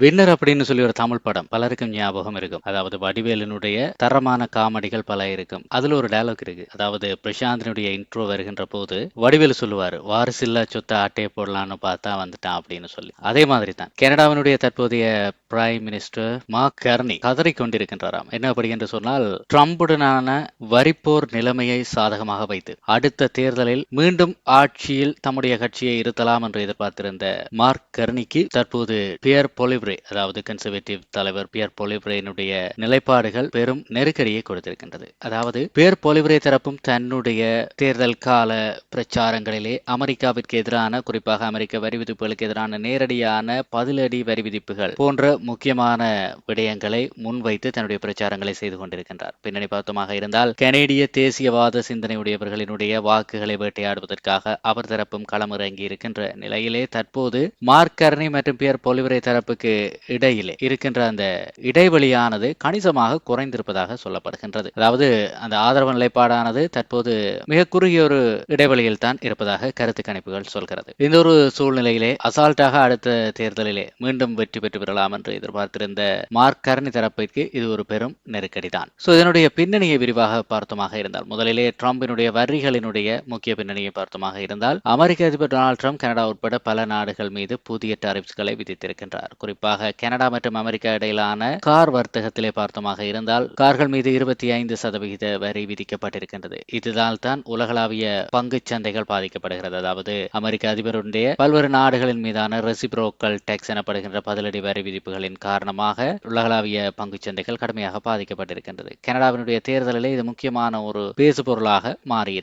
Winner அப்படின்னு சொல்லி ஒரு தமிழ் படம். பலருக்கும் ஞாபகம் இருக்கும். அதாவது வடிவேலனுடைய தரமான காமெடிகள் பல இருக்கும். அதுல ஒரு டயலாக் இருக்கு. அதாவது பிரசாந்தினுடைய இன்ட்ரோ வருகின்ற போது வடிவேலு சொல்லுவாரு வாரிசில்லா சொத்தை ஆட்டையை போடலான்னு பார்த்தா வந்துட்டான் அப்படின்னு சொல்லி. அதே மாதிரி தான் கனடாவினுடைய தற்போதைய பிரைம் மினிஸ்டர் மார்க் கர்னி கதறி கொண்டிருக்கின்றாராம் என்ன அப்படி என்று சொன்னால் ட்ரம்புடனான வரிப்போர் நிலைமையை சாதகமாக வைத்து அடுத்த தேர்தலில் மீண்டும் ஆட்சியில் தம்முடைய கட்சியை இருத்தலாம் என்று எதிர்பார்த்திருந்த மார்க் கர்னிக்கு தற்போது பியர் பொலிவ்ரே அதாவது கன்சர்வேட்டிவ் தலைவர் பியர் பொலிவ்ரேனுடைய நிலைப்பாடுகள் பெரும் நெருக்கடியை கொடுத்திருக்கின்றது. அதாவது பியர் பொலிவ்ரே தரப்பும் தன்னுடைய தேர்தல் கால பிரச்சாரங்களிலே அமெரிக்காவிற்கு எதிரான குறிப்பாக அமெரிக்க வரி விதிப்புகளுக்கு எதிரான நேரடியான பதிலடி வரி விதிப்புகள் போன்ற முக்கியமான விடயங்களை முன்வைத்து தன்னுடைய பிரச்சாரங்களை செய்து கொண்டிருக்கின்றார். பின்னணி பார்த்தமாக இருந்தால் கனேடிய தேசியவாத சிந்தனையுடையவர்களினுடைய வாக்குகளை வேட்டையாடுவதற்காக அவர் தரப்பும் களமிறங்கி இருக்கின்ற நிலையிலே தற்போது மார்க் கர்னி மற்றும் பியர் பொலிவரை தரப்புக்கு இடையிலே இருக்கின்ற அந்த இடைவெளியானது கணிசமாக குறைந்திருப்பதாக சொல்லப்படுகின்றது. அதாவது அந்த ஆதரவு நிலைப்பாடானது தற்போது மிக குறுகிய ஒரு இடைவெளியில் தான் இருப்பதாக கருத்து கணிப்புகள் சொல்கிறது. இந்த ஒரு சூழ்நிலையிலே அசால்ட்டாக அடுத்த தேர்தலிலே மீண்டும் வெற்றி பெற்று பெறலாம் என்று எதிர்பார்த்திருந்த மார்க் கரணி தரப்பிற்கு இது ஒரு பெரும் நெருக்கடி தான். ஸோ இதனுடைய பின்னணியை விரிவாக பார்த்தோமாக இருந்தால் முதலிலே ட்ரம்பினுடைய வரிகளினுடைய முக்கிய பின்னணியை பார்த்தோமாக இருந்தால் அமெரிக்க அதிபர் டொனால்ட் ட்ரம்ப் கனடா உட்பட பல நாடுகள் மீது புதிய டாரிப்ஸ்களை விதித்திருக்கின்றார். குறிப்பாக குறிப்பாக கனடா மற்றும் அமெரிக்கா இடையிலான கார் வர்த்தகத்திலே பார்த்தமாக இருந்தால் கார்கள் மீது இருபத்தி ஐந்து சதவிகித வரி விதிக்கப்பட்டிருக்கின்றது. இதனால் தான் உலகளாவிய பங்கு சந்தைகள் பாதிக்கப்படுகிறது. அதாவது அமெரிக்க அதிபருடைய பல்வேறு நாடுகளின் மீதான ரெசிப்ரோக்கல் டேக்ஸ் எனப்படுகின்ற பதிலடி வரி விதிப்புகளின் காரணமாக உலகளாவிய பங்கு சந்தைகள் கடுமையாக பாதிக்கப்பட்டிருக்கின்றது. கனடாவினுடைய தேர்தலிலே இது முக்கியமான ஒரு பேசு பொருளாக மாறி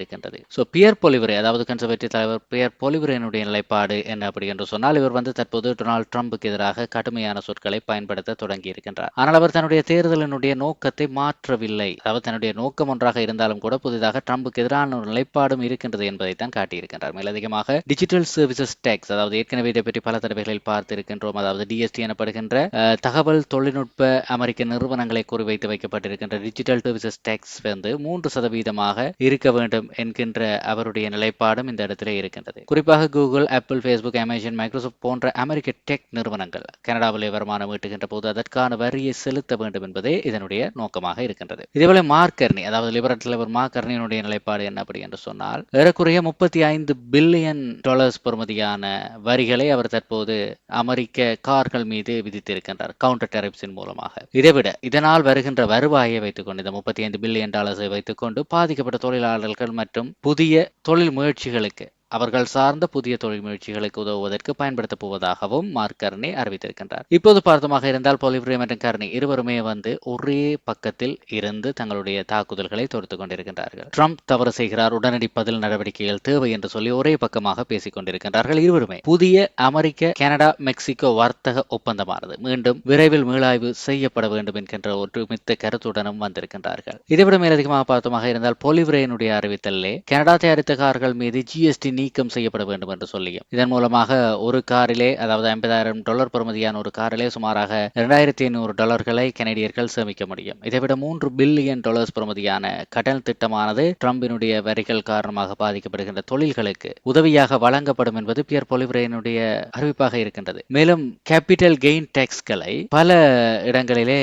ஸோ பியர் பொலிவரே அதாவது கன்சர்வேட்டிவ் தலைவர் பியர் பொலிவரேனுடைய நிலைப்பாடு என்ன அப்படி என்று சொன்னால் இவர் வந்து தற்போது டொனால்டு ட்ரம்புக்கு எதிராக கடும் கடுமையான சொற்களை பயன்படுத்த தொடங்கியிருக்கின்றார் ஆனால் அவர் தன்னுடைய தேர்தலினுடைய நோக்கத்தை மாற்றவில்லை. அதாவது தன்னுடைய நோக்கம் ஒன்றாக இருந்தாலும் கூட புதிதாக ட்ரம்புக்கு எதிரான ஒரு நிலைப்பாடும் இருக்கின்றது என்பதை தான் காட்டியிருக்கின்றார். மேலதிகமாக டிஜிட்டல் சர்வீசஸ் டேக்ஸ் அதாவது ஏற்கனவே இதை பற்றி பல தடவைகளில் பார்த்திருக்கின்றோம். அதாவது டிஎஸ்டி எனப்படுகின்ற தகவல் தொழில்நுட்ப அமெரிக்க நிறுவனங்களை குறிவைத்து வைக்கப்பட்டிருக்கின்ற டிஜிட்டல் சர்வீசஸ் டேக்ஸ் வந்து மூன்று சதவீதமாக இருக்க வேண்டும் என்கின்ற அவருடைய நிலைப்பாடும் இந்த இடத்திலே இருக்கின்றது. குறிப்பாக Google Apple Facebook Amazon Microsoft போன்ற அமெரிக்க டெக் நிறுவனங்கள் கனடாவிலே வருமானம் ஈட்டுகின்ற போது அதற்கான வரியை செலுத்த வேண்டும் என்பதே இதனுடைய நோக்கமாக இருக்கின்றது. இதேபோல மார்க்கர்னி அதாவது லிபரல் தலைவர் மார்க்கர்னியினுடைய நிலைப்பாடு என்ன அப்படி என்று சொன்னால் ஏறக்குறைய முப்பத்தி ஐந்து பில்லியன் டாலர்ஸ் பொறுமதியான வரிகளை அவர் தற்போது அமெரிக்க கார்கள் மீது விதித்திருக்கின்றார் கவுண்டர் டெரிப்ஸின் மூலமாக. இதைவிட இதனால் வருகின்ற வருவாயை வைத்துக்கொண்டு இந்த முப்பத்தி ஐந்து பில்லியன் டாலர்ஸை வைத்துக்கொண்டு பாதிக்கப்பட்ட தொழிலாளர்கள் மற்றும் புதிய தொழில் முயற்சிகளுக்கு அவர்கள் சார்ந்த புதிய தொழில் முயற்சிகளுக்கு உதவுவதற்கு பயன்படுத்தப் போவதாகவும் மார்க் கர்னி அறிவித்திருக்கின்றார். இப்போது பார்த்தமாக இருந்தால் பொலிவ்ரே மற்றும் கர்னி இருவருமே வந்து ஒரே பக்கத்தில் இருந்து தங்களுடைய தாக்குதல்களை தொடுத்துக் கொண்டிருக்கின்றார்கள். ட்ரம்ப் தவறு செய்கிறார் உடனடி பதில் நடவடிக்கைகள் தேவை என்று சொல்லி ஒரே பக்கமாக பேசிக் கொண்டிருக்கின்றார்கள் இருவருமே. புதிய அமெரிக்க கனடா மெக்சிகோ வர்த்தக ஒப்பந்தமானது மீண்டும் விரைவில் மீளாய்வு செய்யப்பட வேண்டும் என்கின்ற ஒற்றுமித்த கருத்துடனும் வந்திருக்கின்றார்கள். இதைவிட மேலதிகமாக பார்த்தமாக இருந்தால் பொலிவ்ரேனுடைய அறிவித்தலே கனடா தயாரித்த கார்கள் மீது ஜிஎஸ்டி நீக்கம் செய்யப்பட வேண்டும் என்று சொல்லியும். இதன் மூலமாக ஒரு காரிலே அதாவது ஐம்பதாயிரம் டாலர் பெறுமதியான ஒரு காரிலே சுமாராக இரண்டாயிரத்தி ஐநூறு டாலர்களை கனடியர்கள் சேமிக்க முடியும். இதைவிட மூன்று பில்லியன் டாலர்ஸ் பெறுமதியான கடன் திட்டமானது ட்ரம்பினுடைய வரிகள் காரணமாக பாதிக்கப்படுகின்ற தொழில்களுக்கு உதவியாக வழங்கப்படும் என்பது பியர் பொலிவரேனுடைய அறிவிப்பாக இருக்கின்றது. மேலும் கேபிட்டல் கெயின் டேக்ஸ்களை பல இடங்களிலே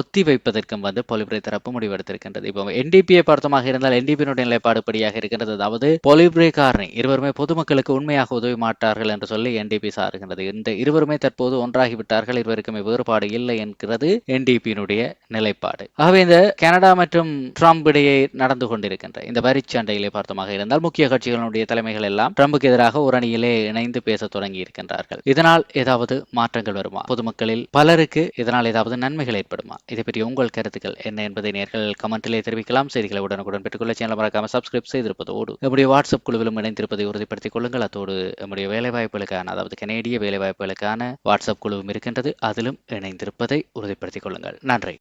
ஒத்தி வைப்பதற்கும் வந்து பொலிவரே தரப்பு முடிவெடுத்திருக்கின்றது. இப்போ என்டிபியை பார்த்தமாக இருந்தால் என்டிபியினுடைய நிலைப்பாடு படியாக இருக்கின்றது. அதாவது பொலிவரே காரணி இருபது இருவருமே பொதுமக்களுக்கு உண்மையாக உதவி மாட்டார்கள் என்று சொல்லி என்டிபி சாருகின்றது. இந்த இருவருமே தற்போது ஒன்றாகிவிட்டார்கள். இருவருக்குமே வேறுபாடு இல்லை என்கிறது என்டிபியினுடைய நிலைப்பாடு. ஆகவே இந்த கனடா மற்றும் ட்ரம்ப் இடையே நடந்து கொண்டிருக்கின்ற இந்த வரிச்சண்டையிலே பார்த்தமாக இருந்தால் முக்கிய கட்சிகளுடைய தலைமைகள் எல்லாம் ட்ரம்புக்கு எதிராக ஒரு அணியிலே இணைந்து பேச தொடங்கி இருக்கின்றார்கள். இதனால் ஏதாவது மாற்றங்கள் வருமா? பொதுமக்களில் பலருக்கு இதனால் ஏதாவது நன்மைகள் ஏற்படுமா? இதை பற்றி உங்கள் கருத்துக்கள் என்ன என்பதை நேர்கள் கமெண்ட்டிலே தெரிவிக்கலாம். செய்திகளை உடனுக்குடன் பெற்றுக்கொள்ள சேனல் மறக்காம சப்ஸ்கிரைப் செய்திருப்பதோடு நம்முடைய வாட்ஸ்அப் குழுவிலும் இணைந்திருப்பது உறுதிப்படுத்திக் கொள்ளுங்கள். அத்தோடு நம்முடைய வேலைவாய்ப்புகளுக்கான அதாவது கனேடிய வேலைவாய்ப்புகளுக்கான வாட்ஸ்அப் குழுவும் இருக்கின்றது. அதிலும் இணைந்திருப்பதை உறுதிப்படுத்திக் கொள்ளுங்கள். நன்றி.